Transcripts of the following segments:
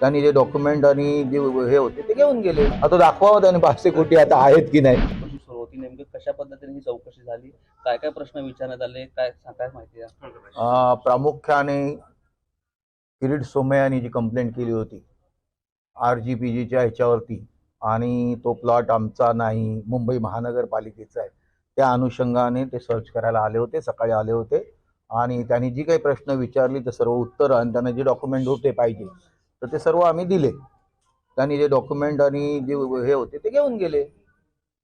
त्यांनी जे डॉक्युमेंट आणि जे हे होते ते घेऊन गेले. आता दाखवावं त्यांनी पाचशे कोटी आता आहेत की नाही. चौकशी सुरू होती नेमकं कशा पद्धतीने ही चौकशी झाली? काय काय प्रश्न विचारण्यात आले? काय काय माहिती आहे अं, प्रामुख्याने किरीट सोमे यांनी जी कंप्लेंट केली होती आर जी पी जीच्या ह्याच्यावरती आणि तो प्लॉट आमचा नाही मुंबई महानगरपालिकेचा आहे त्या अनुषंगाने ते सर्च करायला आले होते सकाळी आले होते आणि त्यांनी जी काही प्रश्न विचारली ते सर्व उत्तर आणि त्यांना जे डॉक्युमेंट होते पाहिजे तर ते सर्व आम्ही दिले. त्यांनी जे डॉक्युमेंट आणि जे हे होते ते घेऊन गेले.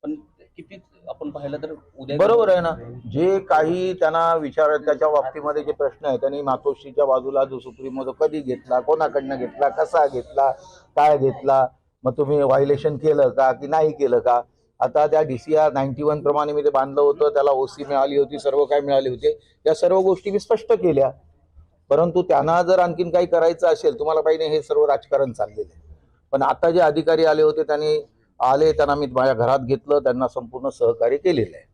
पण किती आपण पाहिलं तर उद्या बरोबर आहे ना. जे काही त्यांना विचार त्याच्या बाबतीमध्ये जे प्रश्न आहे त्यांनी मातोश्रीच्या बाजूला जो सुप्रीमो तो कधी घेतला कोणाकडनं घेतला कसा घेतला काय घेतला मग तुम्ही व्हायलेशन केलं का की नाही केलं का? आता त्या D C R ninety one प्रमाणे मी ते बांधलं होतं त्याला ओसी मिळाली होती सर्व काय मिळाले होते. या सर्व गोष्टी मी स्पष्ट केल्या. परंतु त्यांना जर आणखीन काही करायचं असेल तुम्हाला पाहिजे हे सर्व राजकारण चाललेलं आहे. पण आता जे अधिकारी आले होते त्यांनी आले त्यांना मी माझ्या घरात घेतलं त्यांना संपूर्ण सहकार्य केलेलं आहे.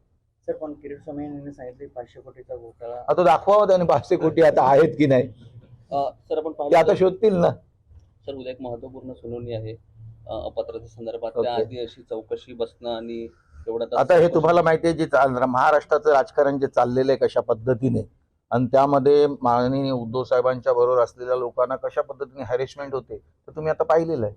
सर पण किरीट स्वामी यांनी सांगितले पाचशे कोटीचा घोटाळा आता दाखवावं त्याने पाचशे कोटी आता आहेत की नाही. सर आपण ते आता शोधतील ना. सर उद्या एक महत्त्वपूर्ण सुनावणी आहे. अपत्राच्या संदर्भात. त्याआधी अशी चौकशी बसणं आणि एवढा तास आता हे चौकशी- तुम्हाला माहिती आहे जे चाल महाराष्ट्राचं राजकारण जे चाललेलं आहे कशा पद्धतीने आणि त्यामध्ये माननीय उद्धव साहेबांच्या बरोबर असलेल्या लोकांना कशा पद्धतीने हॅरेसमेंट होते तर तुम्ही आता पाहिलेलं आहे.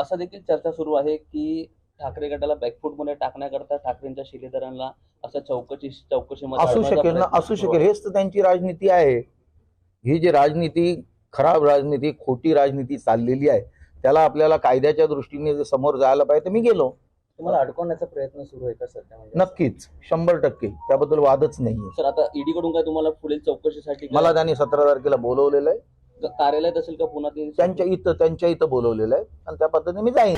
असं देखील चर्चा सुरू आहे की ठाकरे गटाला बॅकफूटमध्ये टाकण्याकरता ठाकरेंच्या शिलेदारांना असं चौकशी चौकशीमध्ये असू शकेल ना असू शकेल. हेच तर त्यांची राजनीती आहे. ही जी राजनीती खराब राजनीती खोटी राजनीती चाललेली आहे त्याला आपल्याला कायद्याच्या दृष्टीने समोर जायला पाहिजे मी गेलो. तुम्हाला अडकवण्याचा प्रयत्न सुरू आहे का सध्या म्हणजे? नक्कीच. शंभर टक्के. त्याबद्दल वादच नाहीये. सर आता ईडी कडून काय तुम्हाला पुढील चौकशीसाठी काय मला त्यांनी सतरा तारखेला बोलवलेलं आहे. कार्यालयात असेल का पुन्हा ते त्यांच्या इथं त्यांच्या इथं बोलवलेलं आहे. आणि त्या पद्धतीने मी जाईन.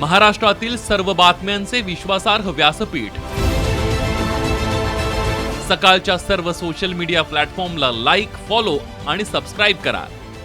महाराष्ट्रातील सर्व बातम्यांचे विश्वासार्ह व्यासपीठ. सकाळच्या सर्व सोशल मीडिया प्लॅटफॉर्मला लाईक फॉलो आणि सबस्क्राईब करा.